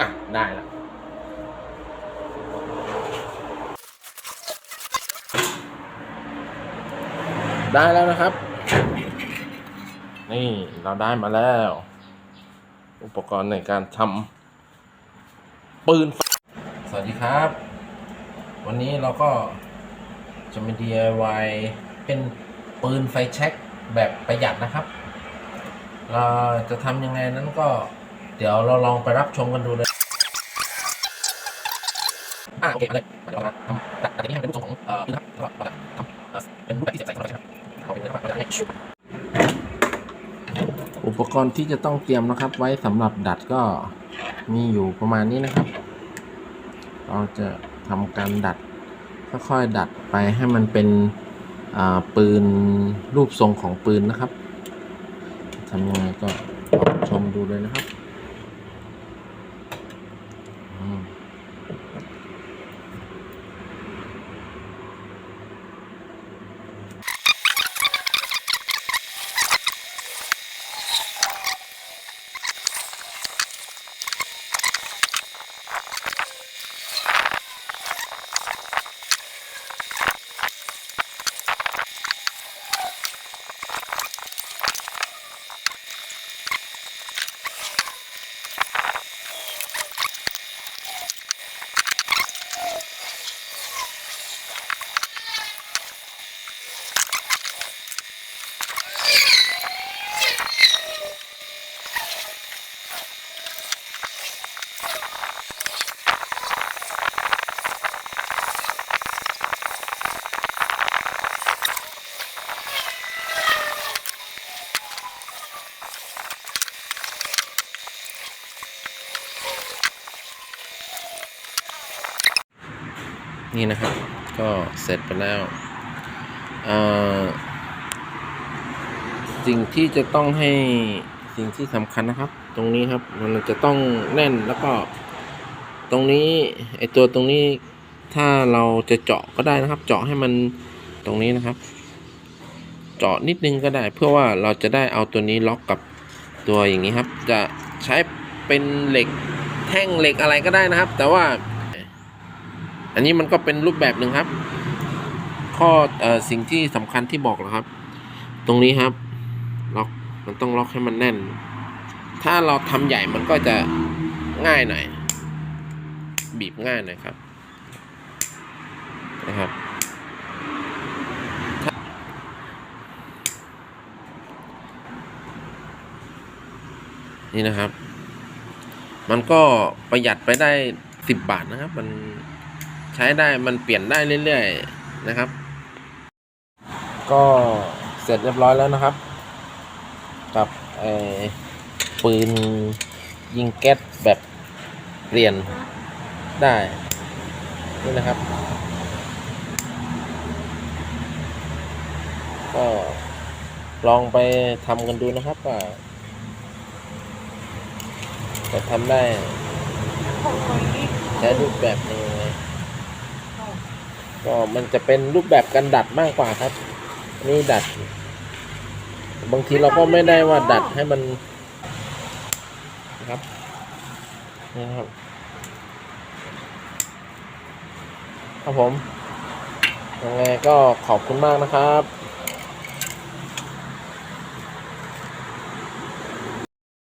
อะ ได้แล้วได้แล้วนะครับ นี่เราได้มาแล้ว อุปกรณ์ในการทำปืน สวัสดีครับ วันนี้เราก็จะมา DIY เป็นปืนไฟแช็กแบบประหยัดนะครับ เราจะทำยังไงนั้นก็ เดี๋ยวเราลองไปรับชมกันดูเลยอ่าโอเคมาเลยมาเดี๋ยวเรามาทำตัดตัดอันนี้ให้มันเป็นรูปทรงของเอ่อปืนนะครับแล้วก็เราจะทำเอ่อเป็นรูปแบบที่เสียบใส่ของเราใช่ไหมครับเอาเป็นเลยนะครับเราจะให้อุปกรณ์ที่จะต้องเตรียมนะครับ ไว้สำหรับดัดก็มีอยู่ประมาณนี้นะครับ เราจะทำการดัดค่อยๆดัดไปให้มันเป็นอ่าปืนรูปทรงของปืนนะครับทำยังไงก็ลองชมดูเลยนะครับ นี่นะครับ ก็เสร็จไปแล้วสิ่งที่จะต้องให้สิ่งที่สำคัญนะครับ ตรงนี้ครับมันจะต้องแน่นแล้วก็ตรงนี้ไอตัวตรงนี้ถ้าเราจะเจาะก็ได้นะครับ เจาะให้มันตรงนี้นะครับ เจาะนิดนึงก็ได้ เพื่อว่าเราจะได้เอาตัวนี้ล็อกกับตัวอย่างนี้ครับ จะใช้เป็นเหล็กแท่งเหล็กอะไรก็ได้นะครับ แต่ว่า อันนี้มันก็เป็นรูปแบบหนึ่งครับ ข้ออสิ่งที่สำคัญที่บอกนะครับ ตรงนี้ครับ ล็อกมันต้องล็อกให้มันแน่น ถ้าเราทำใหญ่มันก็จะง่ายหน่อย บีบง่ายหน่อยครับนะครับนี่นะครับ มันก็ประหยัดไปได้สิบบาทนะครับ มัน ใช้ได้มันเปลี่ยนได้เรื่อยๆนะครับ ก็เสร็จเรียบร้อยแล้วนะครับ กับปืนยิงแก๊สแบบเปลี่ยนได้ นี่นะครับ ก็ลองไปทำกันดูนะครับว่าจะทำได้ใช้รูปแบบนึงไง ก็มันจะเป็นรูปแบบการดัดมากกว่าครับ นี่ดัด บางทีเราก็ไม่ได้ว่าดัดให้มันนะครับนี่นะครับครับผมยังไงก็ขอบคุณมากนะครับ